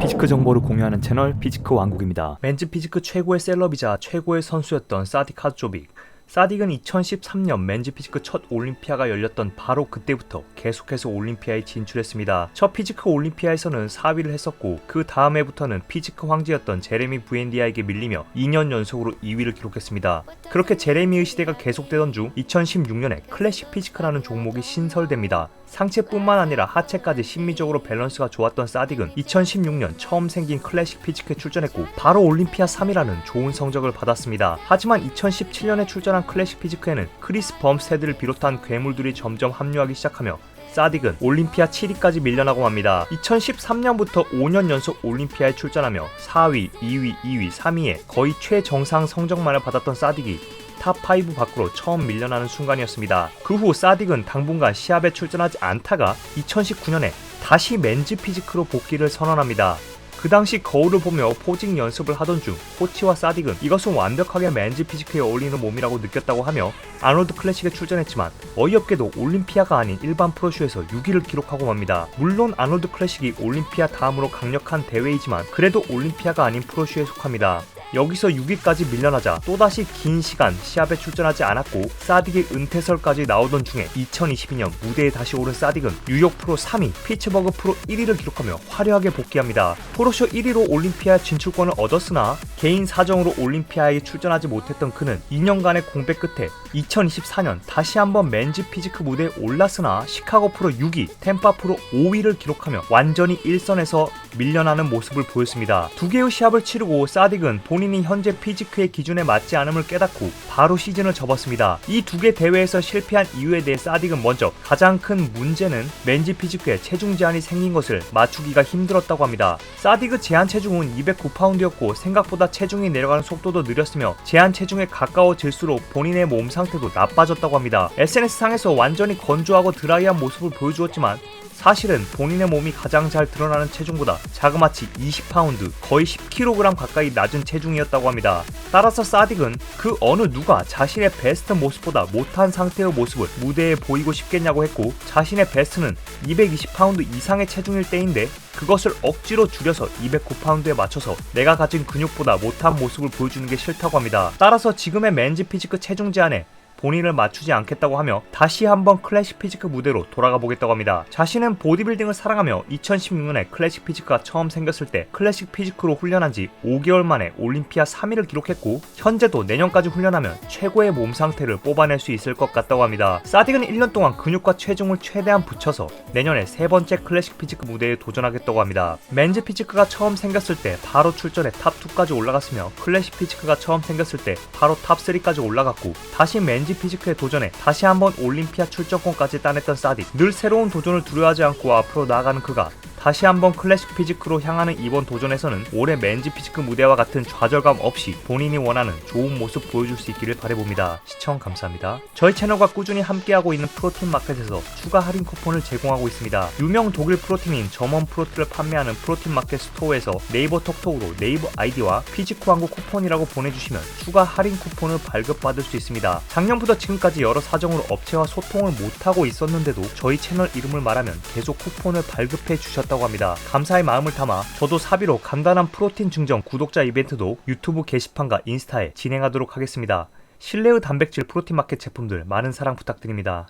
피지크 정보를 공유하는 채널 피지크 왕국입니다. 맨즈 피지크 최고의 셀럽이자 최고의 선수였던 사딕 하조빅. 사딕은 2013년 맨즈 피지크 첫 올림피아가 열렸던 바로 그때부터 계속해서 올림피아에 진출했습니다. 첫 피지크 올림피아에서는 4위를 했었고 그 다음 해부터는 피지크 황제였던 제레미 부엔디아에게 밀리며 2년 연속으로 2위를 기록했습니다. 그렇게 제레미의 시대가 계속되던 중 2016년에 클래식 피지크라는 종목이 신설됩니다. 상체뿐만 아니라 하체까지 심미적으로 밸런스가 좋았던 사딕은 2016년 처음 생긴 클래식 피지크에 출전했고 바로 올림피아 3위라는 좋은 성적을 받았습니다. 하지만 2017년에 출전한 클래식 피지크에는 크리스 범스테드를 비롯한 괴물들이 점점 합류하기 시작하며 사딕은 올림피아 7위까지 밀려나고 맙니다. 2013년부터 5년 연속 올림피아에 출전하며 4위, 2위, 2위, 3위에 거의 최정상 성적만을 받았던 사딕이 탑5 밖으로 처음 밀려나는 순간이었습니다. 그 후 사딕은 당분간 시합에 출전하지 않다가 2019년에 다시 맨즈 피지크로 복귀를 선언합니다. 그 당시 거울을 보며 포징 연습을 하던 중 코치와 사딕은 이것은 완벽하게 맨즈 피지크에 어울리는 몸이라고 느꼈다고 하며 아놀드 클래식에 출전했지만 어이없게도 올림피아가 아닌 일반 프로쇼에서 6위를 기록하고 맙니다. 물론 아놀드 클래식이 올림피아 다음으로 강력한 대회이지만 그래도 올림피아가 아닌 프로쇼에 속합니다. 여기서 6위까지 밀려나자 또다시 긴 시간 시합에 출전하지 않았고 사딕의 은퇴설까지 나오던 중에 2022년 무대에 다시 오른 사딕은 뉴욕 프로 3위, 피츠버그 프로 1위를 기록하며 화려하게 복귀합니다. 프로쇼 1위로 올림피아 진출권을 얻었으나 개인 사정으로 올림피아에 출전하지 못했던 그는 2년간의 공백 끝에 2024년 다시 한번 맨즈 피지크 무대에 올랐으나 시카고 프로 6위, 템파 프로 5위를 기록하며 완전히 일선에서 밀려나는 모습을 보였습니다. 두 개의 시합을 치르고 사딕은 본인이 현재 피지크의 기준에 맞지 않음을 깨닫고 바로 시즌을 접었습니다. 이 두 개 대회에서 실패한 이유에 대해 사딕은 먼저 가장 큰 문제는 맨지 피지크에 체중 제한이 생긴 것을 맞추기가 힘들었다고 합니다. 사딕의 제한 체중은 209파운드였고 생각보다 체중이 내려가는 속도도 느렸으며 제한 체중에 가까워질수록 본인의 몸 상태도 나빠졌다고 합니다. SNS상에서 완전히 건조하고 드라이한 모습을 보여주었지만 사실은 본인의 몸이 가장 잘 드러나는 체중보다 자그마치 20파운드, 거의 10kg 가까이 낮은 체중이었다고 합니다. 따라서 사딕은 그 어느 누가 자신의 베스트 모습보다 못한 상태의 모습을 무대에 보이고 싶겠냐고 했고 자신의 베스트는 220파운드 이상의 체중일 때인데 그것을 억지로 줄여서 209파운드에 맞춰서 내가 가진 근육보다 못한 모습을 보여주는 게 싫다고 합니다. 따라서 지금의 맨즈 피지크 체중 제한에 본인을 맞추지 않겠다고 하며 다시 한번 클래식 피지크 무대로 돌아가 보겠다고 합니다. 자신은 보디빌딩을 사랑하며 2016년에 클래식 피지크가 처음 생겼을 때 클래식 피지크로 훈련한 지 5개월 만에 올림피아 3위를 기록했고 현재도 내년까지 훈련하면 최고의 몸 상태를 뽑아낼 수 있을 것 같다고 합니다. 사딕은 1년 동안 근육과 체중을 최대한 붙여서 내년에 세 번째 클래식 피지크 무대에 도전하겠다고 합니다. 맨즈 피지크가 처음 생겼을 때 바로 출전해 탑2까지 올라갔으며 클래식 피지크가 처음 생겼을 때 바로 탑3까지 올라갔고 다시 맨즈 피지크에 도전해 다시 한번 올림피아 출전권까지 따냈던 사딕 늘 새로운 도전을 두려워하지 않고 앞으로 나아가는 그가 다시 한번 클래식 피지크로 향하는 이번 도전에서는 올해 맨즈 피지크 무대와 같은 좌절감 없이 본인이 원하는 좋은 모습 보여줄 수 있기를 바라봅니다. 시청 감사합니다. 저희 채널과 꾸준히 함께하고 있는 프로틴 마켓에서 추가 할인 쿠폰을 제공하고 있습니다. 유명 독일 프로틴인 점원 프로틴을 판매하는 프로틴 마켓 스토어에서 네이버 톡톡으로 네이버 아이디와 피지크 광고 쿠폰이라고 보내주시면 추가 할인 쿠폰을 발급받을 수 있습니다. 작년부터 지금까지 여러 사정으로 업체와 소통을 못하고 있었는데도 저희 채널 이름을 말하면 계속 쿠폰을 발급해 주셨 다고 합니다. 감사의 마음을 담아 저도 사비로 간단한 프로틴 증정 구독자 이벤트도 유튜브 게시판과 인스타에 진행하도록 하겠습니다. 실내의 단백질 프로틴 마켓 제품들 많은 사랑 부탁드립니다.